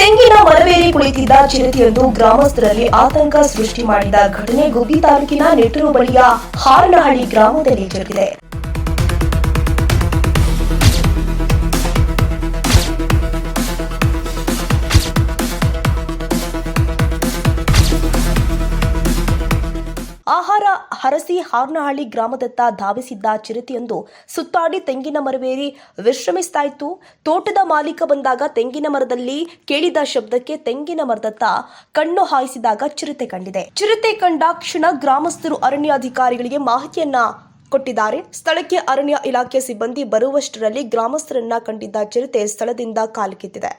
ತೆಂಗಿನ ಮರವೇರಿ ಕುಳಿತಿದ್ದ ಚಿರತೆಯೊಂದು ಗ್ರಾಮಸ್ಥರಲ್ಲಿ ಆತಂಕ ಸೃಷ್ಟಿ ಮಾಡಿದ ಘಟನೆ ಗುಬ್ಬಿ ತಾಲೂಕಿನ ನೆಟ್ಟೂರು ಬಳಿಯ ಹಾರನಹಳ್ಳಿ ಗ್ರಾಮದಲ್ಲಿ ಜರುಗಿದೆ. ಆಹಾರ ಹರಸಿ ಹಾರ್ನಹಳ್ಳಿ ಗ್ರಾಮದತ್ತ ಧಾವಿಸಿದ್ದ ಚಿರತೆಯೊಂದು ಸುತ್ತಾಡಿ ತೆಂಗಿನ ಮರವೇರಿ ವಿಶ್ರಮಿಸ್ತಾ ಇತ್ತು ತೋಟದ ಮಾಲೀಕ ಬಂದಾಗ ತೆಂಗಿನ ಮರದಲ್ಲಿ ಕೇಳಿದ ಶಬ್ದಕ್ಕೆ ತೆಂಗಿನ ಮರದತ್ತ ಕಣ್ಣು ಹಾಯಿಸಿದಾಗ ಚಿರತೆ ಕಂಡಿದೆ. ಚಿರತೆ ಕಂಡ ಕ್ಷಣ ಗ್ರಾಮಸ್ಥರು ಅರಣ್ಯಾಧಿಕಾರಿಗಳಿಗೆ ಮಾಹಿತಿಯನ್ನ ಕೊಟ್ಟಿದ್ದಾರೆ. ಸ್ಥಳಕ್ಕೆ ಅರಣ್ಯ ಇಲಾಖೆ ಸಿಬ್ಬಂದಿ ಬರುವಷ್ಟರಲ್ಲಿ ಗ್ರಾಮಸ್ಥರನ್ನ ಕಂಡಿದ್ದ ಚಿರತೆ ಸ್ಥಳದಿಂದ ಕಾಲ್ಕಿತ್ತಿದೆ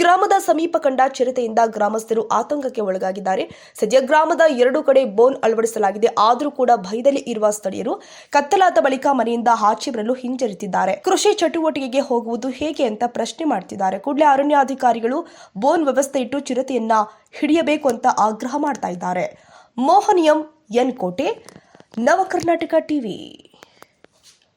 ಗ್ರಾಮದ ಸಮೀಪ ಕಂಡ ಚಿರತೆಯಿಂದ ಗ್ರಾಮಸ್ಥರು ಆತಂಕಕ್ಕೆ ಒಳಗಾಗಿದ್ದಾರೆ. ಸದ್ಯ ಗ್ರಾಮದ ಎರಡು ಕಡೆ ಬೋನ್ ಅಳವಡಿಸಲಾಗಿದೆ. ಆದರೂ ಕೂಡ ಭಯದಲ್ಲಿ ಇರುವ ಸ್ಥಳೀಯರು ಕತ್ತಲಾದ ಬಳಿಕ ಮನೆಯಿಂದ ಆಚೆ ಬರಲು ಹಿಂಜರಿತಿದ್ದಾರೆ. ಕೃಷಿ ಚಟುವಟಿಕೆಗೆ ಹೋಗುವುದು ಹೇಗೆ ಅಂತ ಪ್ರಶ್ನೆ ಮಾಡ್ತಿದ್ದಾರೆ. ಕೂಡಲೇ ಅರಣ್ಯಾಧಿಕಾರಿಗಳು ಬೋನ್ ವ್ಯವಸ್ಥೆ ಇಟ್ಟು ಚಿರತೆಯನ್ನ ಹಿಡಿಯಬೇಕು ಅಂತ ಆಗ್ರಹ ಮಾಡ್ತಾ ಇದ್ದಾರೆ. ಮೋಹನಿಯಂ ಎನ್ ಕೋಟೆ. ನವಕರ್ನಾಟಕ ಟಿವಿ